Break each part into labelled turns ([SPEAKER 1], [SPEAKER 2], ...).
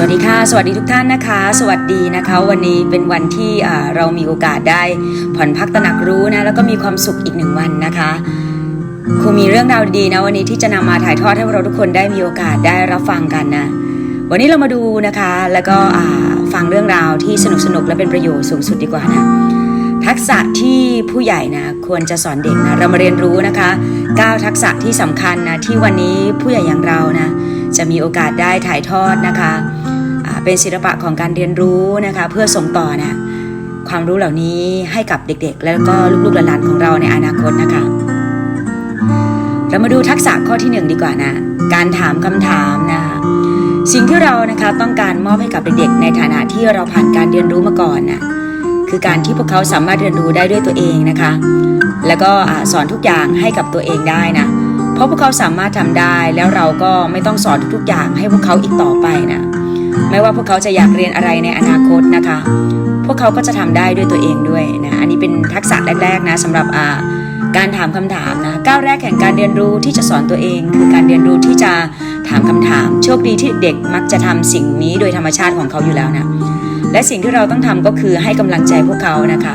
[SPEAKER 1] สวัสดีค่ะ สวัสดีทุกท่านนะคะ สวัสดีนะคะ วันนี้เป็นวันที่อ่าเรามีโอกาสได้ผ่อนพักตระหนักรู้นะแล้วก็มีความสุขอีกหนึ่งวันนะคะคงมีเรื่องราวดีนะวันนี้ที่จะนำมาถ่ายทอดให้เราทุกคนได้มีโอกาสได้รับฟังกันนะวันนี้เรามาดูนะคะ แล้วก็ฟังเรื่องราวที่สนุกๆและเป็นประโยชน์สูงสุดดีกว่านะทักษะที่ผู้ใหญ่นะควรจะสอนเด็กนะเรามาเรียนรู้นะคะ 9 ทักษะที่สำคัญนะที่วันนี้ผู้ใหญ่อย่างเรานะ จะมีโอกาสได้ถ่ายทอดนะคะเป็นศิลปะของการเรียนรู้นะคะ เพื่อส่งต่อนะความรู้เหล่านี้ให้กับเด็กๆ แล้วก็ลูกๆหลานๆของเราในอนาคตนะคะ เรามาดูทักษะข้อที่หนึ่งดีกว่านะ การถามคำถามนะคะสิ่งที่เรานะคะต้องการมอบให้กับเด็กๆ ในฐานะที่เราผ่านการเรียนรู้มาก่อนนะคือการที่พวกเขาสามารถเรียนรู้ได้ด้วยตัวเองนะคะ แล้วก็อสอนทุกอย่างให้กับตัวเองได้นะ เพราะพวกเขาสามารถทำได้แล้วเราก็ไม่ต้องสอนทุกๆอย่างให้พวกเขาอีกต่อไปนะไม่ว่าพวกเขาจะอยากเรียนอะไรในอนาคตนะคะ พวกเขาก็จะทำได้ด้วยตัวเองด้วยนะอันนี้เป็นทักษะแรกๆนะสำหรับการถามคำถามนะก้าวแรกแห่งการเรียนรู้ที่จะสอนตัวเอง คือการเรียนรู้ที่จะถามคำถาม โชคดีที่เด็กมักจะทำสิ่งนี้โดยธรรมชาติของเขาอยู่แล้วนะและสิ่งที่เราต้องทำก็คือให้กำลังใจพวกเขานะคะ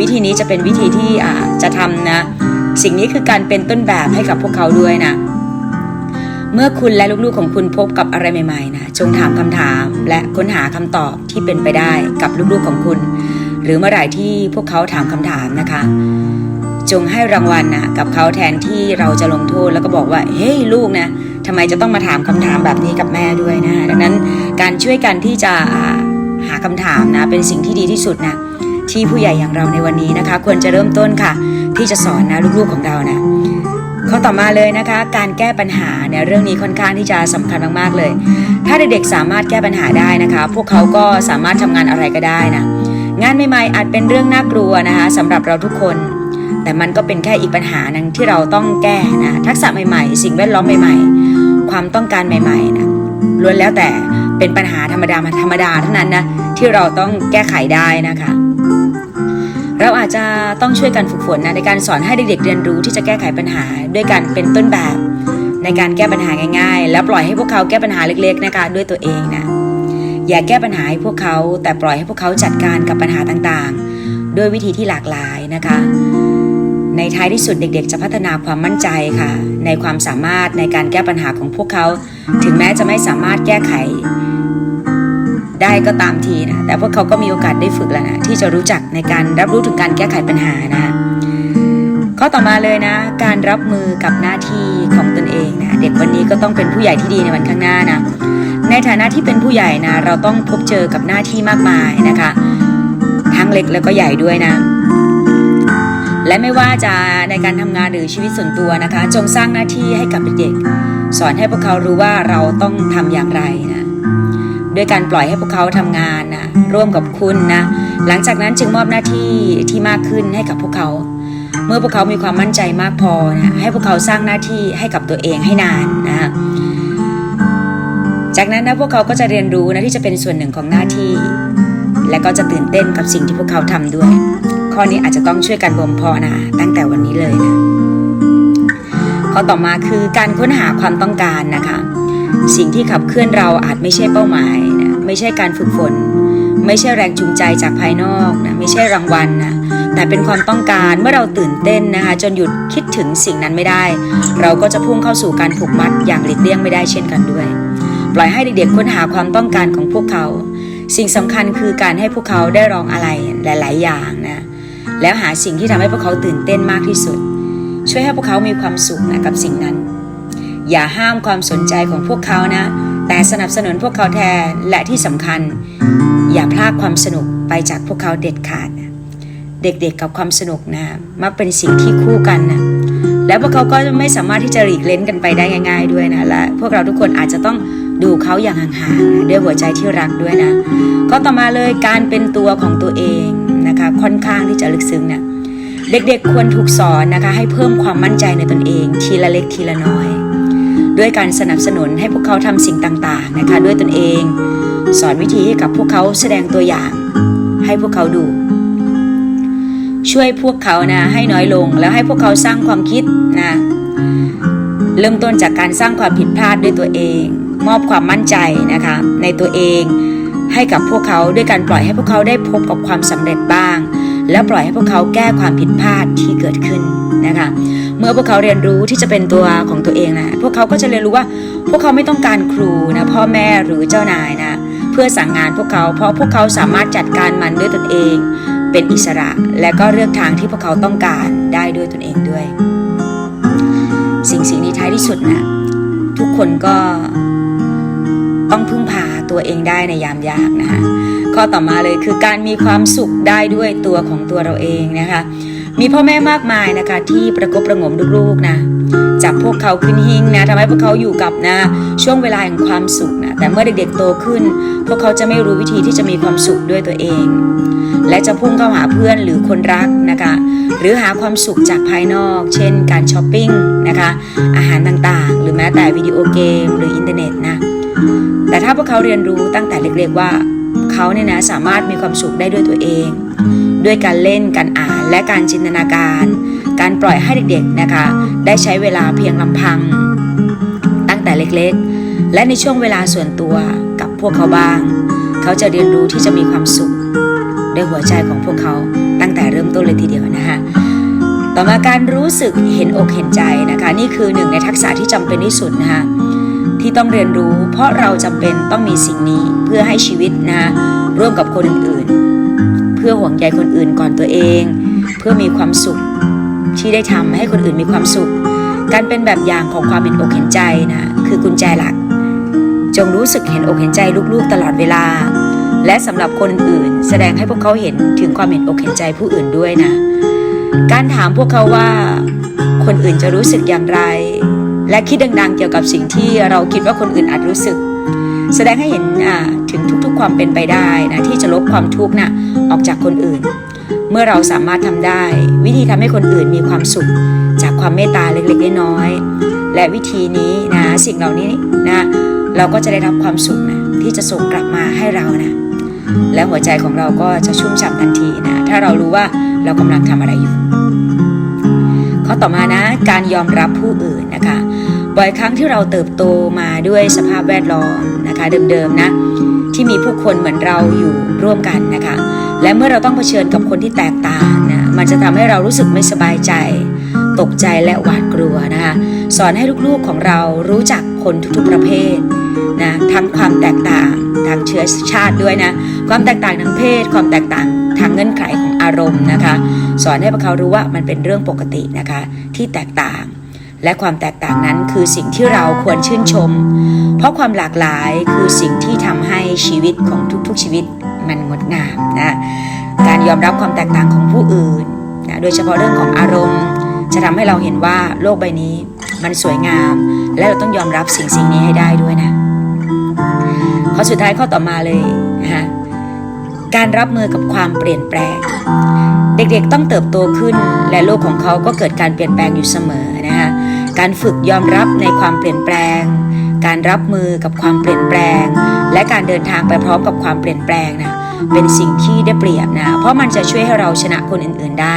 [SPEAKER 1] วิธีนี้จะเป็นวิธีที่จะทำนะ สิ่งนี้คือการเป็นต้นแบบให้กับพวกเขาด้วยนะ เมื่อคุณและลูกๆของคุณพบกับอะไรใหม่ๆนะจงถามคำถามและค้นหาคำตอบที่เป็นไปได้กับลูกๆของคุณ หรือเมื่อไหร่ที่พวกเขาถามคำถามนะคะ จงให้รางวัลนะกับเขาแทนที่เราจะลงโทษแล้วก็บอกว่าเฮ้ยลูกนะทำไมจะต้องมาถามคำถามแบบนี้กับแม่ด้วยนะดังนั้นการช่วยกันที่จะหาคำถามนะเป็นสิ่งที่ดีที่สุดนะ ที่ผู้ใหญ่อย่างเราในวันนี้นะคะ ควรจะเริ่มต้นค่ะ ที่จะสอนนะลูกๆของเรานะข้อต่อมาเลยนะคะ การแก้ปัญหาเนี่ยเรื่องนี้ค่อนข้างที่จะสำคัญมากๆเลย ถ้าเด็กๆสามารถแก้ปัญหาได้นะคะ พวกเขาก็สามารถทำงานอะไรก็ได้นะงานใหม่ๆอาจเป็นเรื่องน่ากลัวนะคะสำหรับเราทุกคน แต่มันก็เป็นแค่อีกปัญหาหนึ่งที่เราต้องแก้นะทักษะใหม่ๆ สิ่งแวดล้อมใหม่ๆ ความต้องการใหม่ๆนะล้วนแล้วแต่เป็นปัญหาธรรมดามาธรรมดาเท่านั้นนะที่เราต้องแก้ไขได้นะคะ เราอาจจะต้องช่วยกันฝึกฝนนะในการสอนให้เด็กๆเรียนรู้ที่จะแก้ไขปัญหา ด้วยการเป็นต้นแบบ ในการแก้ปัญหาง่าย ๆ แล้วปล่อยให้พวกเขาแก้ปัญหาเล็กๆนะคะด้วยตัวเองนะอย่าแก้ปัญหาให้พวกเขา แต่ปล่อยให้พวกเขาจัดการกับปัญหาต่างๆ ด้วยวิธีที่หลากหลายนะคะ ในท้ายที่สุดเด็กๆ จะพัฒนาความมั่นใจค่ะ ในความสามารถในการแก้ปัญหาของพวกเขา ถึงแม้จะไม่สามารถแก้ไข ได้ก็ตามทีนะแต่พวกเขาก็มีโอกาสได้ฝึกแล้วนะที่จะรู้จักในการรับรู้ถึงการแก้ไขปัญหานะข้อต่อมาเลยนะ การรับมือกับหน้าที่ของตนเองนะเด็กวันนี้ก็ต้องเป็นผู้ใหญ่ที่ดีในวันข้างหน้านะในฐานะที่เป็นผู้ใหญ่นะเราต้องพบเจอกับหน้าที่มากมายนะคะ ทั้งเล็กแล้วก็ใหญ่ด้วยนะและไม่ว่าจะในการทำงานหรือชีวิตส่วนตัวนะคะ จงสร้างหน้าที่ให้กับเด็กสอนให้พวกเขารู้ว่าเราต้องทำอย่างไรนะ ด้วยการปล่อยให้พวกเขาทำงานนะร่วมกับคุณนะ หลังจากนั้นจึงมอบหน้าที่ที่มากขึ้นให้กับพวกเขา เมื่อพวกเขามีความมั่นใจมากพอนะให้พวกเขาสร้างหน้าที่ให้กับตัวเองให้นานนะจากนั้นนะพวกเขาก็จะเรียนรู้นะที่จะเป็นส่วนหนึ่งของหน้าที่ และก็จะตื่นเต้นกับสิ่งที่พวกเขาทำด้วย ข้อนี้อาจจะต้องช่วยกันบ่มเพาะนะตั้งแต่วันนี้เลยนะข้อต่อมาคือการค้นหาความต้องการนะคะ สิ่งที่ขับเคลื่อนเราอาจไม่ใช่เป้าหมายนะไม่ใช่การฝึกฝน ไม่ใช่แรงจูงใจจากภายนอกนะไม่ใช่รางวัลนะแต่เป็นความต้องการเมื่อเราตื่นเต้นนะคะ จนหยุดคิดถึงสิ่งนั้นไม่ได้ เราก็จะพุ่งเข้าสู่การผูกมัดอย่างหลีกเลี่ยงไม่ได้เช่นกันด้วย ปล่อยให้เด็กๆค้นหาความต้องการของพวกเขา สิ่งสำคัญคือการให้พวกเขาได้ลองอะไรหลาย ๆ อย่างนะแล้วหาสิ่งที่ทำให้พวกเขาตื่นเต้นมากที่สุด ช่วยให้พวกเขามีความสุขนะกับสิ่งนั้น อย่าห้ามความสนใจของพวกเขานะ แต่สนับสนุนพวกเขาแทนและที่สำคัญ อย่าพลากความสนุกไปจากพวกเขาเด็ดขาด เด็กๆกับความสนุกนะมักเป็นสิ่งที่คู่กันนะแล้วพวกเขาก็ไม่สามารถที่จะหลีกเล่นกันไปได้ง่าย ๆ ด้วยนะและพวกเราทุกคนอาจจะต้องดูเขาอย่างห่างๆด้วยหัวใจที่รักด้วยนะก็ต่อมาเลยการเป็นตัวของตัวเองนะคะค่อนข้างที่จะลึกซึ้งนะเด็กๆควรถูกสอนนะคะให้เพิ่มความมั่นใจในตนเอง ทีละเล็กทีละน้อย ด้วยการสนับสนุนให้พวกเขาทำสิ่งต่างๆนะคะด้วยตนเอง สอนวิธีให้กับพวกเขาแสดงตัวอย่าง ให้พวกเขาดู ช่วยพวกเขานะให้น้อยลงแล้วให้พวกเขาสร้างความคิดนะเริ่มต้นจากการสร้างความผิดพลาดด้วยตัวเอง มอบความมั่นใจนะคะในตัวเองให้กับพวกเขาด้วยการปล่อยให้พวกเขาได้พบกับความสำเร็จบ้าง แล้วปล่อยให้พวกเขาแก้ความผิดพลาดที่เกิดขึ้นนะคะ เมื่อพวกเขาเรียนรู้ที่จะเป็นตัวของตัวเองนะพว เขาก็จะเรียนรู้ว่า พวกเขาไม่ต้องการครูนะพ่อแม่หรือเจ้านายนะ เพื่อสั่งงานพวกเขาเพราะพวกเขาสามารถจัดการมันด้วยตนเอง เป็นอิสระและก็เลือกทางที่พวกเขาต้องการได้ด้วยตนเองด้วย สิ่งสิ่งนี้ท้ายที่สุดนะทุกคนก็ต้องพึ่งพาตัวเองได้ในยามยากนะคะข้อต่อมาเลยคือการมีความสุขได้ด้วยตัวของตัวเราเองนะคะ มีพ่อแม่มากมายนะคะที่ประกบประงมลูกๆนะ จับพวกเขาขึ้นหิ้งนะทำให้พวกเขาอยู่กับนะ ช่วงเวลาแห่งความสุขนะแต่เมื่อเด็กๆโตขึ้น พวกเขาจะไม่รู้วิธีที่จะมีความสุขด้วยตัวเอง และจะพุ่งเข้าหาเพื่อนหรือคนรักนะคะ หรือหาความสุขจากภายนอก เช่น การช้อปปิ้งนะคะอาหารต่างๆ หรือแม้แต่วิดีโอเกมหรืออินเทอร์เน็ตนะแต่ถ้าพวกเขาเรียนรู้ตั้งแต่เล็กๆว่าเขาเนี่ยนะสามารถมีความสุขได้ด้วยตัวเอง ด้วยการเล่นการอ่านและการจินตนาการ การปล่อยให้เด็กๆนะคะ ได้ใช้เวลาเพียงลำพัง ตั้งแต่เล็กๆ และในช่วงเวลาส่วนตัวกับพวกเขาบ้าง เขาจะเรียนรู้ที่จะมีความสุขด้วยหัวใจของพวกเขาตั้งแต่เริ่มต้นเลยทีเดียวนะคะต่อมาการรู้สึกเห็นอกเห็นใจนะคะ นี่คือหนึ่งในทักษะที่จำเป็นที่สุดนะคะที่ต้องเรียนรู้ เพราะเราจำเป็นต้องมีสิ่งนี้เพื่อให้ชีวิตนะคะร่วมกับคนอื่นๆ เพื่อห่วงใยคนอื่นก่อนตัวเอง เพื่อมีความสุข ที่ได้ทำให้คนอื่นมีความสุข การเป็นแบบอย่างของความเห็นอกเห็นใจนะ คือกุญแจหลัก จงรู้สึกเห็นอกเห็นใจลูกๆตลอดเวลา และสำหรับคนอื่น แสดงให้พวกเขาเห็นถึงความเห็นอกเห็นใจผู้อื่นด้วยนะ การถามพวกเขาว่า คนอื่นจะรู้สึกอย่างไร และคิดดังๆ เกี่ยวกับสิ่งที่เราคิดว่าคนอื่นอาจรู้สึกแสดงให้เห็นถึงทุกๆความเป็นไปได้นะที่จะลบความทุกข์น่ะออกจากคนอื่น เมื่อเราสามารถทำได้ วิธีทำให้คนอื่นมีความสุข จากความเมตตาเล็กๆน้อยๆและวิธีนี้นะสิ่งเหล่านี้นะเราก็จะได้รับความสุขนะที่จะส่งกลับมาให้เรานะและหัวใจของเราก็จะชุ่มฉ่ำทันทีนะถ้าเรารู้ว่าเรากำลังทำอะไรอยู่ข้อต่อมานะการยอมรับผู้อื่นนะคะบ่อยครั้งที่เราเติบโตมาด้วยสภาพแวดล้อมนะคะเดิมๆนะ ที่มีผู้คนเหมือนเราอยู่ร่วมกันนะคะ และเมื่อเราต้องเผชิญกับคนที่แตกต่างนะมันจะทำให้เรารู้สึกไม่สบายใจ ตกใจและหวาดกลัวนะคะ สอนให้ลูกๆของเรารู้จักคนทุกๆประเภทนะทั้งความแตกต่างทางเชื้อชาติด้วยนะ ความแตกต่างทางเพศ ความแตกต่างทางเงื่อนไขของอารมณ์นะคะ สอนให้พวกเขารู้ว่ามันเป็นเรื่องปกตินะคะที่แตกต่าง และความแตกต่างนั้นคือสิ่งที่เราควรชื่นชม เพราะความหลากหลายคือสิ่งที่ทำให้ชีวิตของทุกๆชีวิตมันงดงามนะการยอมรับความแตกต่างของผู้อื่นนะโดยเฉพาะเรื่องของอารมณ์ จะทำให้เราเห็นว่าโลกใบนี้มันสวยงาม และเราต้องยอมรับสิ่งสิ่งนี้ให้ได้ด้วยนะข้อสุดท้ายข้อต่อมาเลยนะคะการรับมือกับความเปลี่ยนแปลง เด็กๆต้องเติบโตขึ้นและโลกของเขาก็เกิดการเปลี่ยนแปลงอยู่เสมอ นะคะการฝึกยอมรับในความเปลี่ยนแปลง การรับมือกับความเปลี่ยนแปลง และการเดินทางไปพร้อมกับความเปลี่ยนแปลงนะเป็นสิ่งที่ได้เปรียบนะ เพราะมันจะช่วยให้เราชนะคนอื่นๆได้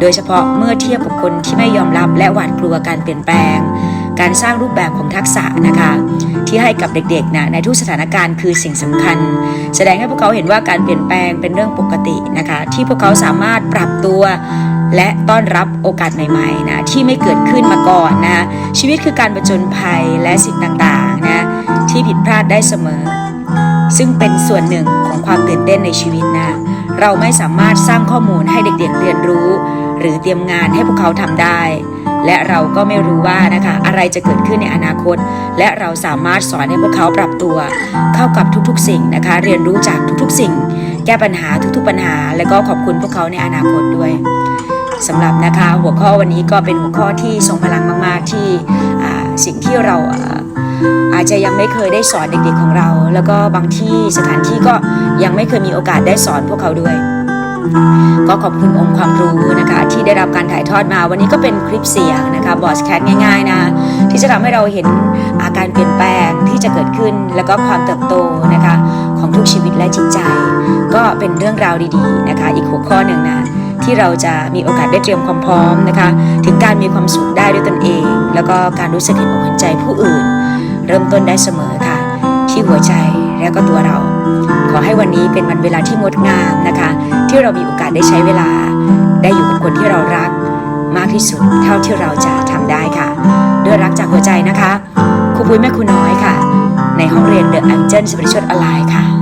[SPEAKER 1] โดยเฉพาะเมื่อเทียบกับคนที่ไม่ยอมรับและหวาดกลัวการเปลี่ยนแปลง การสร้างรูปแบบของทักษะนะคะ ที่ให้กับเด็กๆนะในทุกสถานการณ์คือสิ่งสำคัญ แสดงให้พวกเขาเห็นว่าการเปลี่ยนแปลงเป็นเรื่องปกตินะคะ ที่พวกเขาสามารถปรับตัว และต้อนรับโอกาสใหม่ๆนะที่ไม่เกิดขึ้นมาก่อนนะชีวิตคือการประจนภัยและสิ่งต่างๆนะที่ผิดพลาดได้เสมอ ซึ่งเป็นส่วนหนึ่งของความตื่นเต้นในชีวิตนะเราไม่สามารถสร้างข้อมูลให้เด็กๆเรียนรู้ หรือเตรียมงานให้พวกเขาทำได้ และเราก็ไม่รู้ว่านะคะอะไรจะเกิดขึ้นในอนาคต และเราสามารถสอนให้พวกเขาปรับตัว เข้ากับทุกๆ สิ่งนะคะ เรียนรู้จากทุกๆ สิ่ง แก้ปัญหาทุกๆปัญหา และก็ขอบคุณพวกเขาในอนาคตด้วย สำหรับนะคะหัวข้อวันนี้ก็เป็นหัวข้อที่ทรงพลังมาก ๆ ที่สิ่งที่เราอาอาจจะยังไม่เคยได้สอนเด็กๆของเรา แล้วก็บางที่สถานที่ก็ยังไม่เคยมีโอกาสได้สอนพวกเขาด้วย ก็ขอบคุณองค์ความรู้นะคะ ที่ได้รับการถ่ายทอดมา วันนี้ก็เป็นคลิปเสียงนะคะบอสแคทง่าย ๆ นะ ที่จะทำให้เราเห็นอาการเปลี่ยนแปลงที่จะเกิดขึ้น แล้วก็ความเติบโตนะคะของทุกชีวิตและจิตใจ ก็เป็นเรื่องราวดีๆนะคะ อีกหัวข้อหนึ่งนะ ที่เราจะมีโอกาสได้เตรียมความพร้อมนะคะ ถึงการมีความสุขได้ด้วยตนเอง แล้วก็การรู้สึกเห็นอกเห็นใจผู้อื่น เริ่มต้นได้เสมอค่ะ ที่หัวใจและก็ตัวเรา ขอให้วันนี้เป็นวันเวลาที่งดงามนะคะ ที่เรามีโอกาสได้ใช้เวลา ได้อยู่กับคนที่เรารัก มากที่สุดเท่าที่เราจะทำได้ค่ะด้วยรักจากหัวใจนะคะครูปุ้ยแม่ครูน้อยค่ะ ในห้องเรียนเดอะ a องเจิลสปริชวลอ l ไลน์ค่ะ